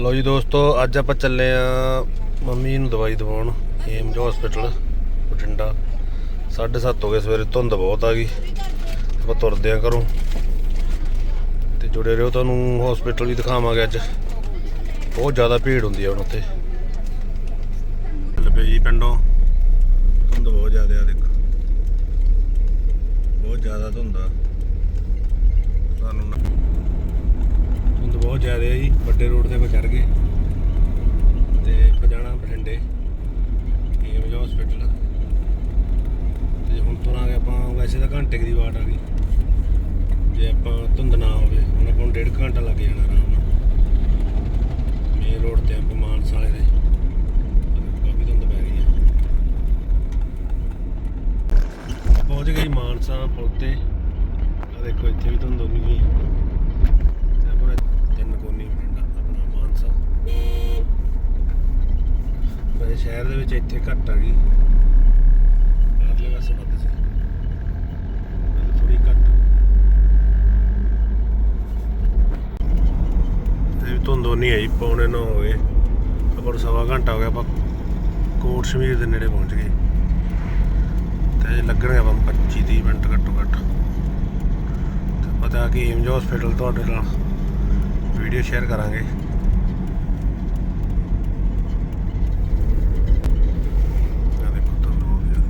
ਲੋ ਜੀ ਦੋਸਤੋ, ਅੱਜ ਆਪਾਂ ਚੱਲੇ ਆ ਮੰਮੀ ਨੂੰ ਦਵਾਈ ਦਿਵਾਉਣ ਏਮਜ ਹਸਪੀਟਲ ਬਠਿੰਡਾ। 7:30 ਹੋ ਗਏ ਸਵੇਰੇ, ਧੁੰਦ ਬਹੁਤ ਆ ਗਈ। ਆਪਾਂ ਤੁਰਦੇ ਆ ਘਰੋਂ। ਤੇ ਜੁੜੇ ਰਹੋ, ਤੁਹਾਨੂੰ ਹਸਪੀਟਲ ਵੀ ਦਿਖਾਵਾਂਗੇ ਅੱਜ। ਬਹੁਤ ਜ਼ਿਆਦਾ ਭੀੜ ਹੁੰਦੀ ਆ ਹੁਣ ਉੱਥੇ। ਚੱਲ ਜੀ ਪਿੰਡੋਂ। ਧੁੰਦ ਬਹੁਤ ਜ਼ਿਆਦਾ ਆ, ਦੇਖੋ। ਬਹੁਤ ਜ਼ਿਆਦਾ ਧੁੰਦ ਆ। ਸਾਨੂੰ ਬਹੁਤ ਜ਼ਿਆਦਾ ਹੈ ਜੀ, ਵੱਡੇ ਰੋਡ ਤੇ ਆਪਾਂ ਚੜ ਗਏ। ਤੇ ਆਪਾਂ ਜਾਣਾ ਬਠਿੰਡੇ ਏਮਜ ਹਸਪੀਟਲ ਤੇ ਹੁਣ ਤੁਰਾਂਗੇ ਆਪਾਂ, ਵੈਸੇ ਤਾਂ ਘੰਟੇ ਦੀ ਵਾਟ ਆ ਗਈ। ਜੇ ਆਪਾਂ ਧੁੰਦ ਨਾ ਹੋਵੇ, ਹੁਣ ਆਪਾਂ ਨੂੰ ਡੇਢ ਕੁ ਘੰਟਾ ਲੱਗ ਜਾਣਾ ਆਰਾਮ ਨਾਲ। ਮੇਨ ਰੋਡ ਤੇ ਆਪਾਂ ਮਾਨਸਾ ਵਾਲੇ ਦੇ। ਕਾਫੀ ਧੁੰਦ ਪੈ ਗਈ ਆ। ਪਹੁੰਚ ਗਏ ਮਾਨਸਾ ਪੁਲ ਤੇ। ਆ ਦੇਖੋ, ਇੱਥੇ ਵੀ ਧੁੰਦ ਹੋ ਗਈ ਤੇ ਆਪਣਾ ਤਿੰਨ ਕੋਨੀ ਬਠਿੰਡਾ ਆਪਣਾ ਮਾਨਸਾ ਵੈਸੇ ਸ਼ਹਿਰ ਦੇ ਵਿੱਚ ਇੱਥੇ ਘੱਟ ਆ ਗਈ। ਬਾਹਰਲੇ ਪਾਸੇ ਵੱਧ ਸੀ। ਥੋੜੀ ਘੱਟ। ਇਹ ਵੀ ਧੁੰਦ ਨਹੀਂ ਆਈ, ਪੌਣੇ ਨੌ ਹੋ ਗਏ। ਆਪਾਂ ਸਵਾ ਘੰਟਾ ਹੋ ਗਿਆ, ਆਪਾਂ ਕੋਟ ਸ਼ਮੀਰ ਦੇ ਨੇੜੇ ਪਹੁੰਚ ਗਏ। ਤੇ ਅਜੇ ਲੱਗਣਗੇ ਆਪਾਂ 25 30 ਮਿੰਟ ਘੱਟੋ ਘੱਟ। ਤੇ ਪਤਾ ਕਿ ਏਮਜ ਹਸਪੀਟਲ ਤੁਹਾਡੇ ਨਾਲ ਵੀਡੀਓ ਸ਼ੇਅਰ ਕਰਾਂਗੇ ਆਹ ਦੇਖੋ ਧੁੰਦ ਹੋ ਗਿਆ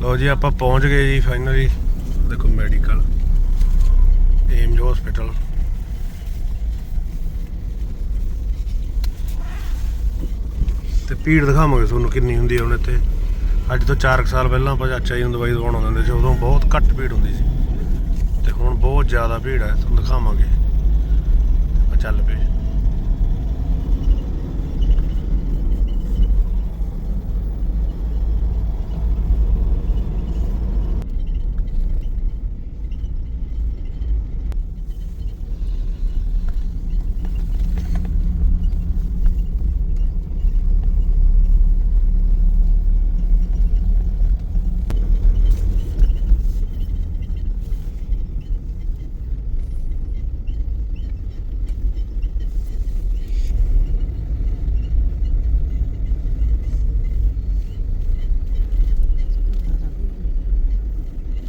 ਲੋ ਜੀ, ਆਪਾਂ ਪਹੁੰਚ ਗਏ ਜੀ ਫਾਈਨਲੀ ਦੇਖੋ ਮੈਡੀਕਲ ਏਮਜ ਹਸਪੀਟਲ ਤੇ ਭੀੜ ਦਿਖਾਵਾਂਗੇ ਤੁਹਾਨੂੰ ਕਿੰਨੀ ਹੁੰਦੀ ਹੈ ਹੁਣ ਇੱਥੇ। ਅੱਜ ਤੋਂ 4 ਸਾਲ ਪਹਿਲਾਂ ਆਪਾਂ ਚਾਚਾ ਜੀ ਨੂੰ ਦਵਾਈ ਦਵਾਉਣ ਆਉਂਦੇ ਸੀ, ਉਦੋਂ ਬਹੁਤ ਘੱਟ ਭੀੜ ਹੁੰਦੀ ਸੀ। ਤੇ ਹੁਣ ਬਹੁਤ ਜ਼ਿਆਦਾ ਭੀੜ ਹੈ, ਤੁਹਾਨੂੰ ਦਿਖਾਵਾਂਗੇ। ਆਪਾਂ ਚੱਲ ਪਏ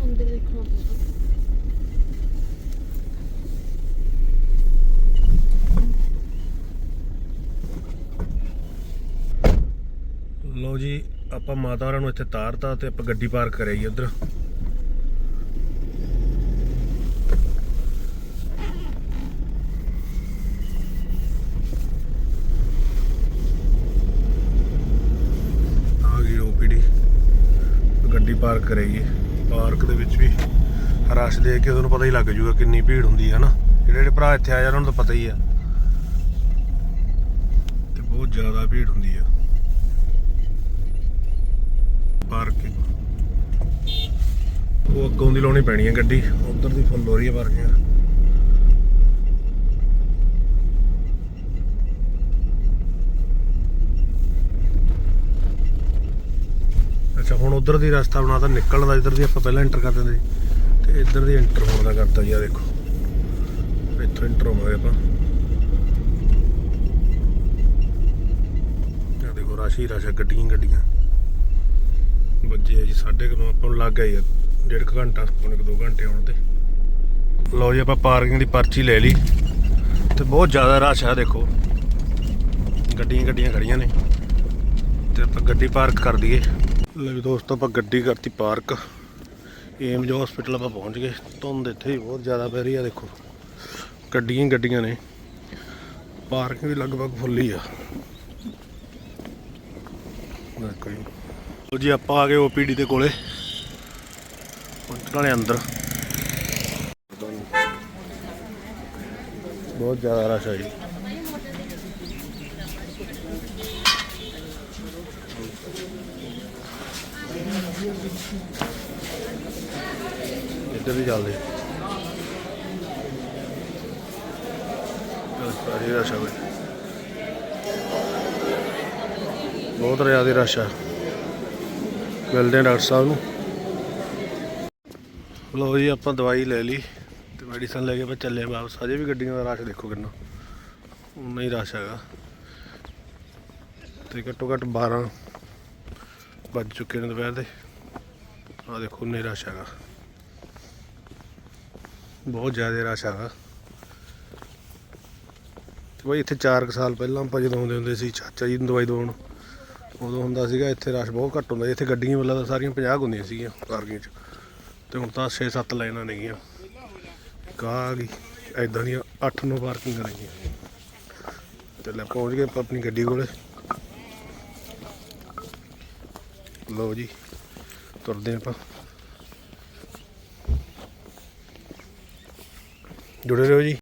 ਅੰਦਰ ਦੇਖਣਾ ਪਊਗਾ ਲਓ ਜੀ, ਆਪਾਂ ਮਾਤਾ ਹੋਰਾਂ ਨੂੰ ਇੱਥੇ ਤਾਰਤਾ ਤੇ ਆਪਾਂ ਗੱਡੀ ਪਾਰਕ ਕਰਾਈ ਉਧਰ। ਆ ਗਈ ਓਪੀਡੀ। ਗੱਡੀ ਪਾਰਕ ਕਰਾਈ ਪਾਰਕ ਦੇ ਵਿੱਚ ਵੀ ਰਸ਼ ਦੇਖ ਕੇ ਤੁਹਾਨੂੰ ਪਤਾ ਹੀ ਲੱਗ ਜੂਗਾ ਕਿੰਨੀ ਭੀੜ ਹੁੰਦੀ ਹੈ ਨਾ ਜਿਹੜੇ ਜਿਹੜੇ ਭਰਾ ਇੱਥੇ ਆ ਜਾਣ ਉਹਨਾਂ ਨੂੰ ਤਾਂ ਪਤਾ ਹੀ ਆ। ਤੇ ਬਹੁਤ ਜ਼ਿਆਦਾ ਭੀੜ ਹੁੰਦੀ ਆ। ਪਾਰਕਿੰਗ ਉਹ ਅੱਗੋਂ ਦੀ ਲਾਉਣੀ ਪੈਣੀ ਹੈ ਗੱਡੀ। ਉਧਰ ਦੀ ਫੁੱਲ ਹੋ ਰਹੀ ਹੈ ਪਾਰਕਿੰਗ ਅੱਛਾ, ਹੁਣ ਉਧਰ ਦੀ ਰਸਤਾ ਬਣਾਤਾ ਨਿਕਲਣ ਦਾ, ਇਧਰ ਦੀ ਆਪਾਂ ਪਹਿਲਾਂ ਐਂਟਰ ਕਰ ਦਿੰਦੇ। ਤੇ ਇੱਧਰ ਦੀ ਐਂਟਰ ਹੋਣ ਦਾ ਕਰਤਾ ਜੀ ਆ ਦੇਖੋ। ਇੱਥੋਂ ਐਂਟਰ ਹੋਵਾਂਗੇ ਆਪਾਂ। ਆ ਦੇਖੋ ਰਾਸ਼ੀ ਰਾਸ਼ਾ ਗੱਡੀਆਂ ਹੀ ਗੱਡੀਆਂ ਵੱਜੇ ਆ ਜੀ, ਸਾਢੇ ਕੁ ਨੌ ਆਪਾਂ ਨੂੰ ਲੱਗ ਗਈ ਡੇਢ ਕੁ ਘੰਟਾ, ਪੌਣੇ ਕੁ ਦੋ ਘੰਟੇ ਆਉਣ ਤੇ। ਲਓ ਜੀ, ਆਪਾਂ ਪਾਰਕਿੰਗ ਦੀ ਪਰਚੀ ਲੈ ਲਈ। ਤੇ ਬਹੁਤ ਜ਼ਿਆਦਾ ਰਸ਼ ਆ, ਦੇਖੋ। ਗੱਡੀਆਂ ਗੱਡੀਆਂ ਖੜੀਆਂ ਨੇ। ਤੇ ਆਪਾਂ ਗੱਡੀ ਪਾਰਕ ਕਰ ਦਈਏ। ਲੈ ਵੀ ਦੋਸਤੋ, ਆਪਾਂ ਗੱਡੀ ਕਰਤੀ ਪਾਰਕ। ਏਮਜ ਹਸਪੀਟਲ ਆਪਾਂ ਪਹੁੰਚ ਗਏ। ਧੁੰਦ ਇੱਥੇ ਹੀ ਬਹੁਤ ਜ਼ਿਆਦਾ ਪੈ ਰਹੀ ਆ, ਦੇਖੋ। ਗੱਡੀਆਂ ਗੱਡੀਆਂ ਨੇ। ਪਾਰਕਿੰਗ ਵੀ ਲਗਭਗ ਫੁੱਲੀ ਆ। ਦੇਖੋ ਜੀ ਜੀ, ਆਪਾਂ ਆ ਗਏ ਓਪੀਡੀ ਦੇ ਕੋਲੇ। ਪਹੁੰਚਣ ਵਾਲੇ ਅੰਦਰ। ਬਹੁਤ ਜ਼ਿਆਦਾ ਰਸ਼ ਹੈ ਜੀ। ਇੱਧਰ ਵੀ ਚੱਲਦੇ। ਸਾਰੀ ਰਸ਼ ਆ ਬਹੁਤ ਜ਼ਿਆਦਾ ਰਸ਼ ਆ। ਮਿਲਦੇ ਆ ਡਾਕਟਰ ਸਾਹਿਬ ਨੂੰ। ਲਓ ਜੀ, ਆਪਾਂ ਦਵਾਈ ਲੈ ਲਈ ਤੇ ਮੈਡੀਸਨ ਲੈ ਕੇ ਆਪਾਂ ਚੱਲੇ ਵਾਪਸ। ਅਜੇ ਵੀ ਗੱਡੀਆਂ ਦਾ ਰਸ਼ ਦੇਖੋ ਕਿੰਨਾ। ਉਨਾ ਹੀ ਰਸ਼ ਹੈਗਾ। ਤੇ ਘੱਟੋ ਘੱਟ 12 ਵੱਜ ਚੁੱਕੇ ਨੇ ਦੁਪਹਿਰ ਦੇ। ਆ ਦੇਖੋ ਉਨਾ ਹੀ ਰਸ਼ ਹੈਗਾ। ਬਹੁਤ ਜ਼ਿਆਦਾ ਰਸ਼ ਹੈਗਾ। ਤੇ ਬਈ ਇੱਥੇ 4 ਸਾਲ ਪਹਿਲਾਂ ਆਪਾਂ ਜਦੋਂ ਆਉਂਦੇ ਹੁੰਦੇ ਸੀ, ਚਾਚਾ ਜੀ ਨੂੰ ਦਵਾਈ ਦਵਾਉਣ। ਉਦੋਂ ਹੁੰਦਾ ਸੀਗਾ, ਇੱਥੇ ਰਸ਼ ਬਹੁਤ ਘੱਟ ਹੁੰਦਾ ਸੀ। ਇੱਥੇ ਗੱਡੀਆਂ ਵੱਲੋਂ ਤਾਂ ਸਾਰੀਆਂ 50 ਹੁੰਦੀਆਂ ਸੀਗੀਆਂ ਪਾਰਕਿੰਗ 'ਚ। ਤੇ ਹੁਣ ਤਾਂ 6-7 ਲਾਈਨਾਂ ਨੇਗੀਆਂ ਕਾ ਆ ਗਈ ਐਦਾਂ ਦੀਆਂ 8-9 ਪਾਰਕਿੰਗਾਂ ਨੇਗੀਆਂ ਤੇ ਲੈ ਪਹੁੰਚ ਗਏ ਆਪਾਂ ਆਪਣੀ ਗੱਡੀ ਕੋਲੇ। ਲਓ ਜੀ, ਤੁਰਦੇ ਆਪਾਂ। ਜੁੜੇ ਰਹੋ ਜੀ।